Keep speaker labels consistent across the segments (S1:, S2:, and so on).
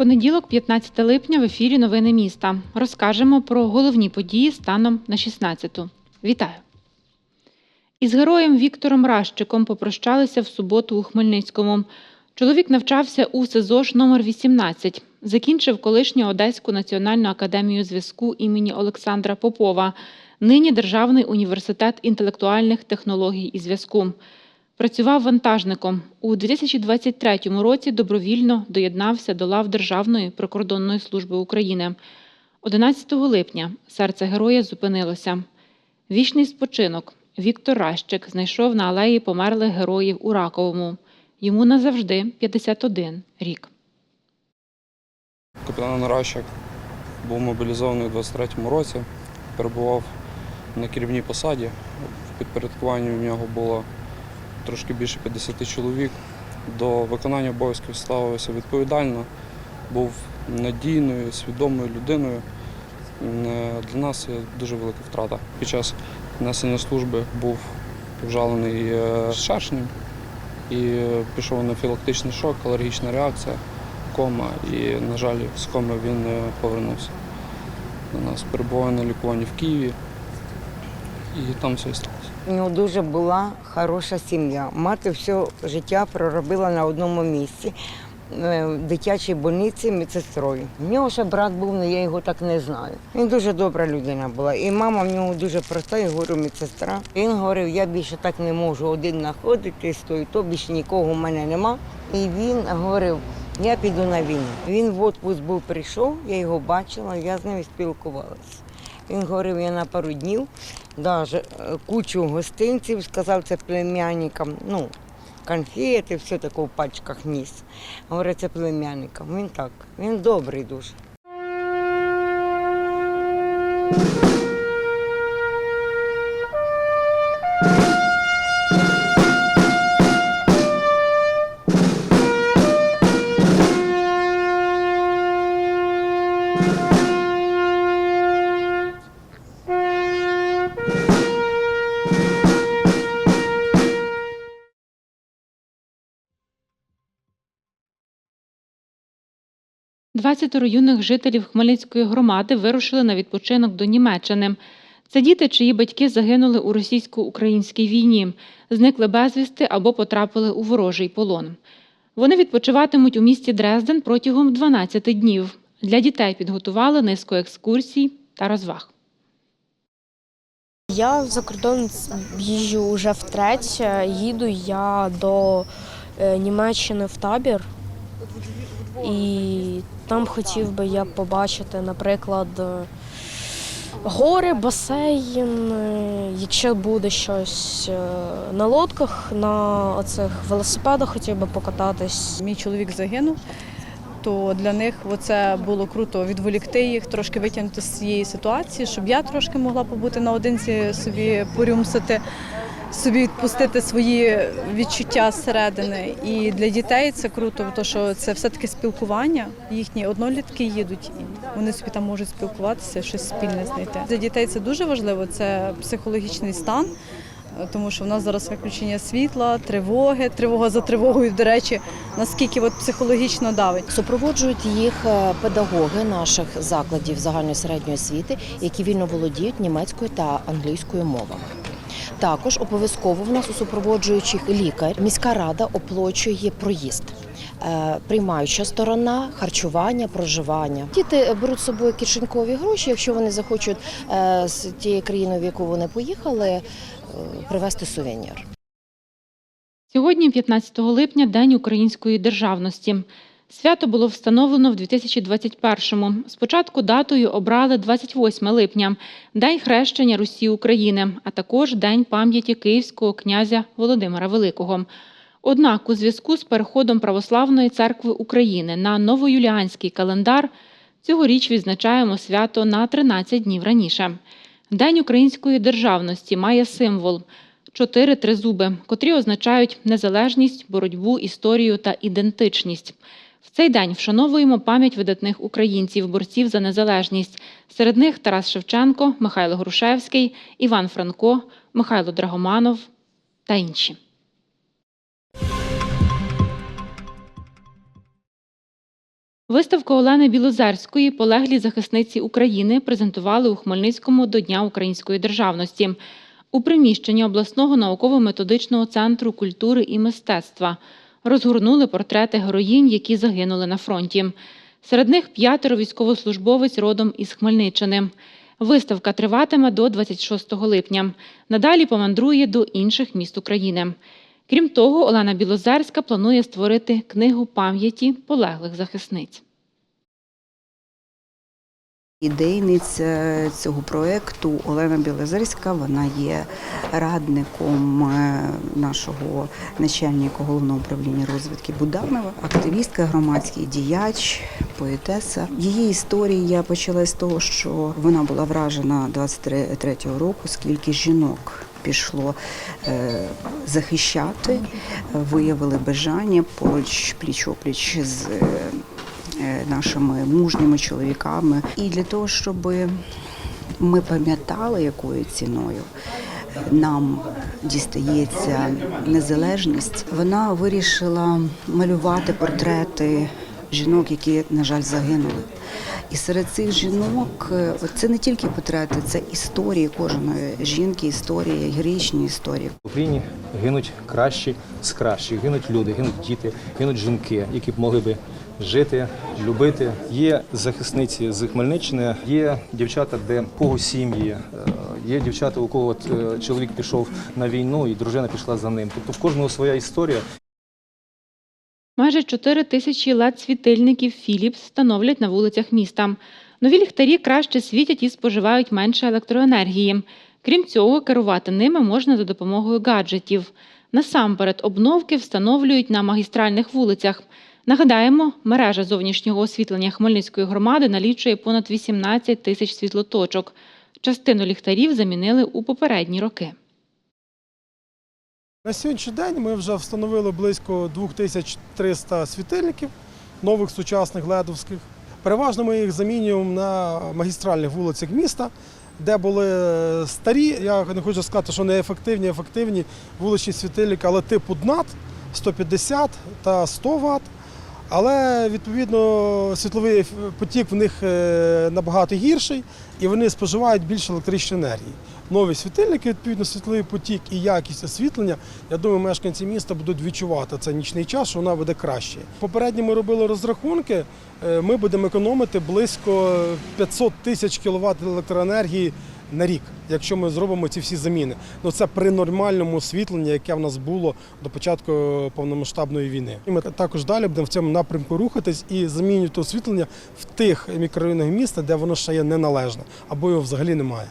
S1: Понеділок, 15 липня, в ефірі Новини міста. Розкажемо про головні події станом на 16-ту. Вітаю! Із героєм Віктором Ращиком попрощалися в суботу у Хмельницькому. Чоловік навчався у СИЗОШ номер 18 закінчив колишню Одеську національну академію зв'язку імені Олександра Попова, нині Державний університет інтелектуальних технологій і зв'язку. Працював вантажником. У 2023 році добровільно доєднався до лав Державної прикордонної служби України. 11 липня серце героя зупинилося. Вічний спочинок Віктор Ращик знайшов на алеї померлих героїв у Раковому. Йому назавжди 51 рік.
S2: Капітан Ращик був мобілізований у 23-му році, перебував на керівній посаді. В підпорядкуванні в нього було трошки більше 50 чоловік. До виконання обов'язків ставився відповідально, був надійною, свідомою людиною. Е, Для нас це дуже велика втрата. Під час несення служби був вжалений е, шершнем і пішов пішов анафілактичний шок, алергічна реакція кома, і, на жаль, з коми він повернувся до нас. Перебуває на лікуванні в Києві, і там все сталося.
S3: У нього дуже була хороша сім'я. Мати все життя проробила на одному місці в дитячій больниці медсестрою. У нього ще брат був, але я його так не знаю. Він дуже добра людина була. І мама в нього дуже проста, я говорю, медсестра. Він говорив, я більше так не можу один знаходитись, то то більше нікого в мене нема. І він говорив, я піду на війну. Він в отпуск був прийшов, я його бачила, я з ним спілкувалася. Він говорив, я на пару днів, даже е, кучу гостинців, сказав це племянникам, ну, конфети, все таке в пачках ніс. Говорить, це племянникам. Він так, він добрий дуже.
S1: – 20 юних жителів Хмельницької громади вирушили на відпочинок до Німеччини. Це діти, чиї батьки загинули у російсько-українській війні, зникли безвісти або потрапили у ворожий полон. Вони відпочиватимуть у місті Дрезден протягом 12 днів. Для дітей підготували низку екскурсій та розваг.
S4: Я за кордон їжджу вже втретє. Їду я до е, Німеччини в табір. І там хотів би я побачити, наприклад, е, гори, басейн, е, якщо буде щось е, на лодках, на оцих велосипедах хотів би покататись.
S5: Мій чоловік загинув, то для них це було круто відволікти їх, трошки витягнути з цієї ситуації, щоб я трошки могла побути наодинці, собі порюмсити, собі відпустити свої відчуття зсередини. І для дітей це круто, тому що це все-таки спілкування. Їхні однолітки їдуть, і вони собі там можуть спілкуватися, щось спільне знайти. Для дітей це дуже важливо, це психологічний стан. Тому що в нас зараз виключення світла, тривоги, тривога за тривогою, до речі, наскільки от психологічно давить.
S6: Супроводжують їх е, педагоги наших закладів загальної середньої освіти, які вільно володіють німецькою та англійською мовами. Також обов'язково в нас у супроводжуючих лікар. Міська рада оплачує проїзд. Е, Приймаюча сторона, харчування, проживання. Діти беруть з собою кишенькові гроші, якщо вони захочуть е, з тієї країни, в яку вони поїхали, е, привезти сувенір.
S1: Сьогодні, 15 липня, День української державності. Свято було встановлено в 2021-му. Спочатку датою обрали 28 липня – День хрещення Русі України, а також День пам'яті київського князя Володимира Великого. Однак у зв'язку з переходом Православної церкви України на новоюліанський календар цьогоріч відзначаємо свято на 13 днів раніше. День української державності має символ – чотири тризуби, котрі означають незалежність, боротьбу, історію та ідентичність. В цей день вшановуємо пам'ять видатних українців, борців за незалежність. Серед них Тарас Шевченко, Михайло Грушевський, Іван Франко, Михайло Драгоманов та інші. Виставку Олени Білозерської Полеглі захисниці України презентували у Хмельницькому до Дня української державності у приміщенні обласного науково-методичного центру культури і мистецтва. Розгорнули портрети героїнь, які загинули на фронті. Серед них п'ятеро військовослужбовець родом із Хмельниччини. Виставка триватиме до 26 липня. Надалі помандрує до інших міст України. Крім того, Олена Білозерська планує створити книгу пам'яті полеглих захисниць.
S7: Ідейниця цього проєкту Олена Білозерська, вона є радником е, нашого начальника головного управління розвідки Буданова, активістка, громадський діяч, поетеса. Її історія почала з того, що вона була вражена 23-го року, скільки жінок пішло е, захищати, виявили бажання поруч пліч-опліч з е, нашими мужніми чоловіками. І для того, щоб ми пам'ятали, якою ціною нам дістається незалежність, вона вирішила малювати портрети жінок, які, на жаль, загинули. І серед цих жінок е, це не тільки портрети, це історії кожної жінки, історії, героїчні історії.
S8: В Україні гинуть кращі з кращих, гинуть люди, гинуть діти, гинуть жінки, які б могли би жити, любити. Є захисниці з Хмельниччини, є дівчата, де кого сім'ї, е, є дівчата, у кого е, чоловік пішов на війну і дружина пішла за ним. Тобто в кожного своя історія.
S1: Майже 4 тисячі LED-світильників Philips встановлять на вулицях міста. Нові ліхтарі краще світять і споживають менше електроенергії. Крім цього, керувати ними можна за допомогою гаджетів. Насамперед, обновки встановлюють на магістральних вулицях. Нагадаємо, мережа зовнішнього освітлення Хмельницької громади налічує понад 18 тисяч світлоточок. Частину ліхтарів замінили у попередні роки.
S9: На сьогоднішній день ми вже встановили близько 2300 світильників, нових сучасних ледовських. Переважно ми їх замінюємо на магістральних вулицях міста, де були старі, я не хочу сказати, що неефективні, ефективні вуличні світильники, але типу ДНАТ 150 та 100 Вт. Але відповідно світловий потік в них е, набагато гірший і вони споживають більше електричної енергії. Нові світильники, відповідно, світловий потік і якість освітлення. Я думаю, мешканці міста будуть відчувати цей нічний час, що вона буде краще. Попередньо ми робили розрахунки. е, Ми будемо економити близько 500 тисяч кВт електроенергії на рік, якщо ми зробимо ці всі заміни. Ну це при нормальному освітленні, яке в нас було до початку повномасштабної війни. І ми також далі будемо в цьому напрямку рухатись і замінювати освітлення в тих мікрорайонах міста, де воно ще є неналежне або його взагалі немає.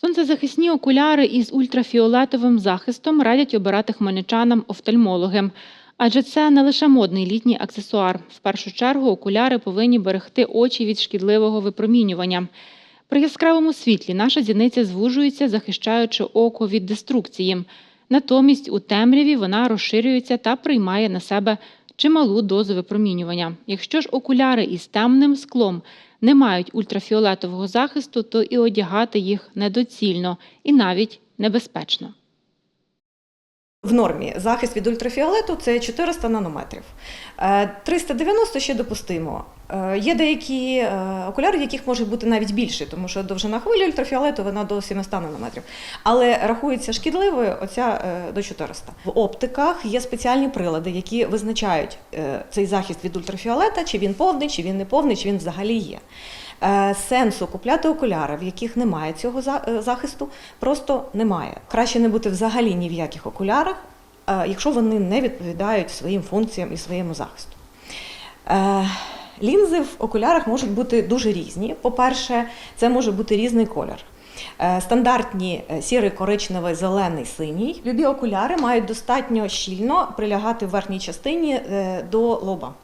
S1: Сонцезахисні окуляри із ультрафіолетовим захистом радять обирати хмельничанам офтальмологи. Адже це не лише модний літній аксесуар. В першу чергу окуляри повинні берегти очі від шкідливого випромінювання. При яскравому світлі наша зіниця звужується, захищаючи око від деструкції. Натомість у темряві вона розширюється та приймає на себе чималу дозу випромінювання. Якщо ж окуляри із темним склом не мають ультрафіолетового захисту, то і одягати їх недоцільно і навіть небезпечно.
S10: В нормі захист від ультрафіолету це 400 нанометрів. Е, 390 ще допустимо. Е, Є деякі е, окуляри, в яких може бути навіть більше, тому що довжина хвилі ультрафіолету вона до 700 нанометрів. Але рахується шкідливою оця е, до 400. В оптиках є спеціальні прилади, які визначають е, цей захист від ультрафіолета, чи він повний, чи він не повний, чи він взагалі є. Е, Сенсу купляти окуляри, в яких немає цього е, захисту, просто немає. Краще не бути взагалі ні в яких окулярах, е, якщо вони не відповідають своїм функціям і своєму захисту. Лінзи в окулярах можуть бути дуже різні. По-перше, це може бути різний колір. Стандартні сірий, коричневий, зелений, синій. Любі окуляри мають достатньо щільно прилягати в верхній частині до лоба.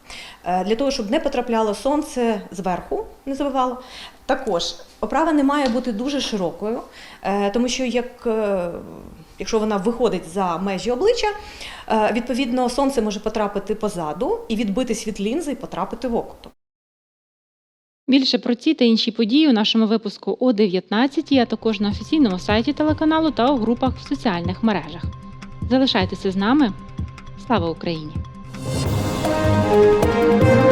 S10: Е, Для того, щоб не потрапляло сонце зверху, не забивало. Також оправа не має бути дуже широкою, е, тому що як, е, якщо вона виходить за межі обличчя, відповідно сонце може потрапити позаду і відбитись від лінзи і потрапити в око.
S1: Більше про ці та інші події у нашому випуску о 19, а також на офіційному сайті телеканалу та у групах в соціальних мережах. Залишайтеся з нами. Слава Україні! Música